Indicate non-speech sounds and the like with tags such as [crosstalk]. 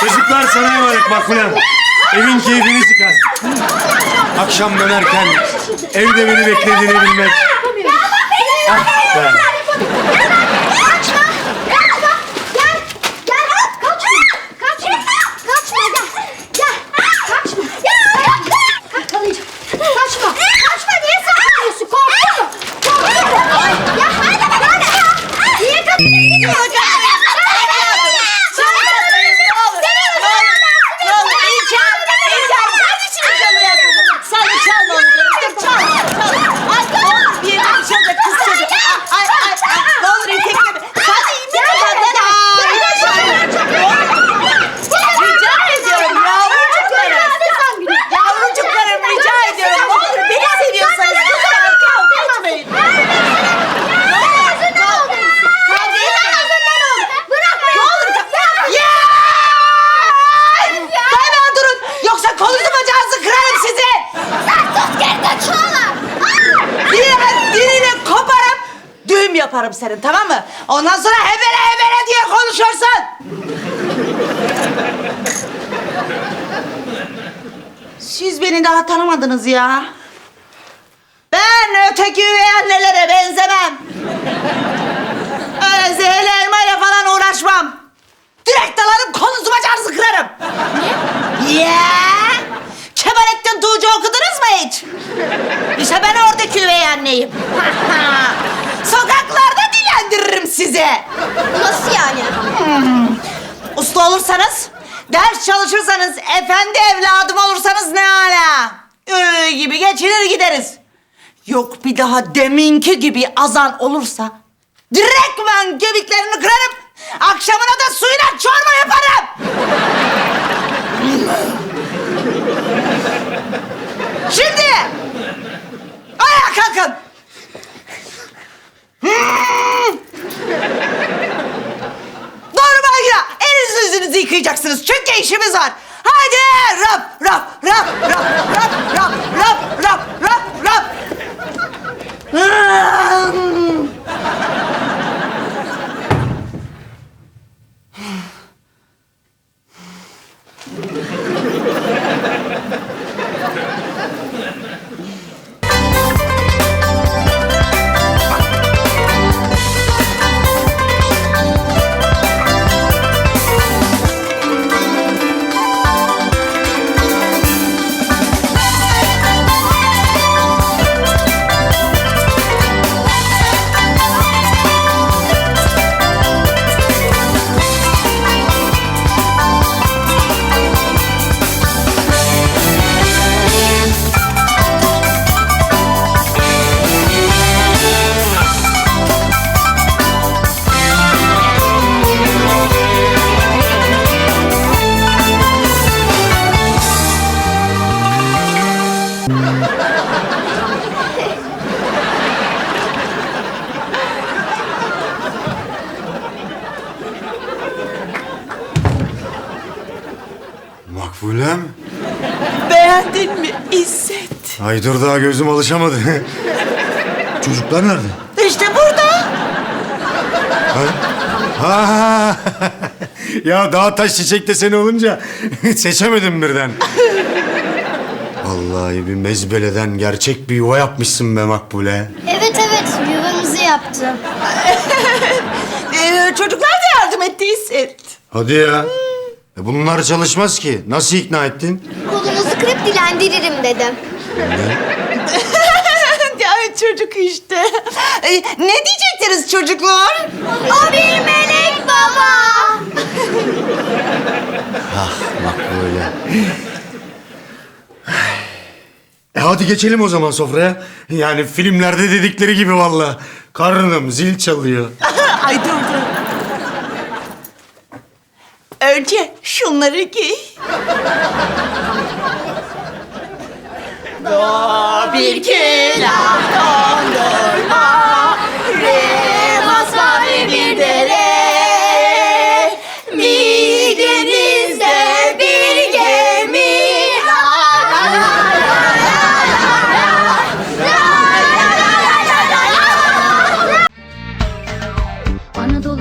Çocuklar sana emanet Makbule. Evin keyfini çıkar. Akşam dönerken evde beni beklediğini bilmek. Ah be. Yaparım senin tamam mı? Ondan sonra hebele hebele diye konuşursun. Siz beni daha tanımadınız ya. Ben öteki üvey annelere benzemem. Öyle zehirli elmayla falan uğraşmam. Direkt dalarım kolunuzu bacağınızı kırarım. Ne? Ya! Kemalettin Tuğcu okudunuz mu hiç? İşte ben oradaki üvey anneyim. [laughs] Sokaklarda sizi. Nasıl yani? Usta olursanız, ders çalışırsanız, efendi evladım olursanız ne hala. Ürü gibi geçinir gideriz. Yok bir daha deminki gibi azan olursa... ...direktmen kemiklerini kırarım. Akşamına da suyuna çorba yaparım. Çünkü işimiz var. Haydi rap rap rap rap rap rap rap rap rap rap. [laughs] Beğendin mi İzzet? Ay dur daha gözüm alışamadı. [laughs] Çocuklar nerede? İşte burada. Ha. [laughs] ya daha taş çiçek deseni olunca [laughs] seçemedim birden. Vallahi bir mezbeleden gerçek bir yuva yapmışsın be Makbule. Evet evet yuvamızı yaptım. Ee, çocuklar da yardım etti İzzet. Hadi ya. E bunlar çalışmaz ki. Nasıl ikna ettin? Kolunuzu kırıp dilendiririm dedim. [laughs] ya çocuk işte. Ee, ne diyecektiniz çocuklar? O bir melek baba. Makbule. E hadi geçelim o zaman sofraya. Yani filmlerde dedikleri gibi vallahi. Karnım zil çalıyor. [laughs] Ay dur dur. Önce şunları giy. Do bir dondurma,